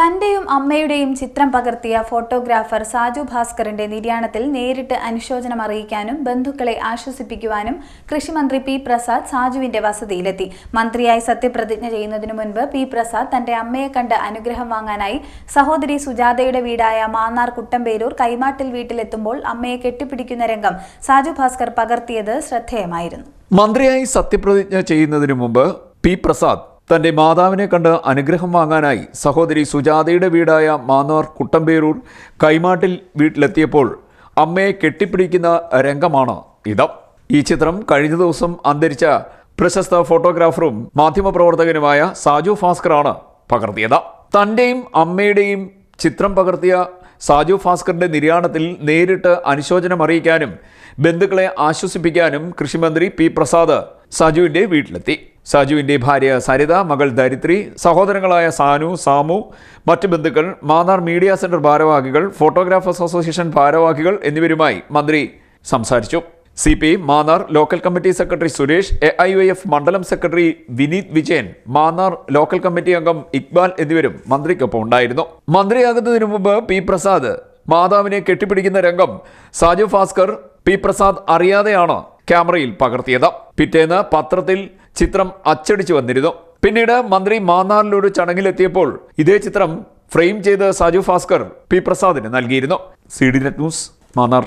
തന്റെയും അമ്മയുടെയും ചിത്രം പകർത്തിയ ഫോട്ടോഗ്രാഫർ സാജു ഭാസ്കറിന്റെ നിര്യാണത്തിൽ നേരിട്ട് അനുശോചനം അറിയിക്കാനും ബന്ധുക്കളെ ആശ്വസിപ്പിക്കുവാനും കൃഷിമന്ത്രി പി പ്രസാദ് സാജുവിന്റെ വസതിയിലെത്തി. മന്ത്രിയായി സത്യപ്രതിജ്ഞ ചെയ്യുന്നതിനു മുൻപ് പി പ്രസാദ് തന്റെ അമ്മയെ കണ്ട് അനുഗ്രഹം വാങ്ങാനായി സഹോദരി സുജാതയുടെ വീടായ മാന്നാർ കുട്ടമ്പേരൂർ കൈമാട്ടിൽ വീട്ടിലെത്തുമ്പോൾ അമ്മയെ കെട്ടിപ്പിടിക്കുന്ന രംഗം സാജു ഭാസ്കർ പകർത്തിയത് ശ്രദ്ധേയമായിരുന്നു. മന്ത്രിയായി സത്യപ്രതിജ്ഞ ചെയ്യുന്നതിനു മുമ്പ് പി പ്രസാദ് തന്റെ മാതാവിനെ കണ്ട് അനുഗ്രഹം വാങ്ങാനായി സഹോദരി സുജാതയുടെ വീടായ മാന്നാർ കുട്ടമ്പേരൂർ കൈമാട്ടിൽ വീട്ടിലെത്തിയപ്പോൾ അമ്മയെ കെട്ടിപ്പിടിക്കുന്ന രംഗമാണ് ഇതം. ഈ ചിത്രം കഴിഞ്ഞ ദിവസം അന്തരിച്ച പ്രശസ്ത ഫോട്ടോഗ്രാഫറും മാധ്യമപ്രവർത്തകനുമായ സാജു ഭാസ്കറാണ് പകർത്തിയത്. തന്റെയും അമ്മയുടെയും ചിത്രം പകർത്തിയ സാജു ഭാസ്കറിന്റെ നിര്യാണത്തിൽ നേരിട്ട് അനുശോചനം അറിയിക്കാനും ബന്ധുക്കളെ ആശ്വസിപ്പിക്കാനും കൃഷിമന്ത്രി പി പ്രസാദ് സാജുവിന്റെ വീട്ടിലെത്തി. സാജുവിന്റെ ഭാര്യ സരിത മകൾ ധരിത്രി സഹോദരങ്ങളായ സാനു സാമു മറ്റ് ബന്ധുക്കൾ മാന്നാർ മീഡിയ സെന്റർ ഭാരവാഹികൾ ഫോട്ടോഗ്രാഫേഴ്സ് അസോസിയേഷൻ ഭാരവാഹികൾ എന്നിവരുമായി മന്ത്രി സംസാരിച്ചു. C P Mannar local committee secretary Suresh A I F മണ്ഡലം secretary Vineeth Vijayan Mannar local committee അംഗം ഇക്ബാൽ എന്നിവരും മന്ത്രിക്കൊപ്പം ഉണ്ടായിരുന്നു. മന്ത്രിയാകുന്നതിനു മുമ്പ് പി പ്രസാദ് മാതാവിനെ കെട്ടിപ്പിടിക്കുന്ന രംഗം സാജു ഭാസ്കർ പി പ്രസാദ് അറിയാതെയാണ് ക്യാമറയിൽ പകർത്തിയത്. പിറ്റേന്ന് പത്രത്തിൽ ചിത്രം അച്ചടിച്ചു വന്നിരുന്നു. പിന്നീട് മന്ത്രി മാന്നാറിലൊരു ചടങ്ങിലെത്തിയപ്പോൾ ഇതേ ചിത്രം ഫ്രെയിം ചെയ്ത് സാജു ഭാസ്കർ പി പ്രസാദിന് നൽകിയിരുന്നു. C D net news Mannar.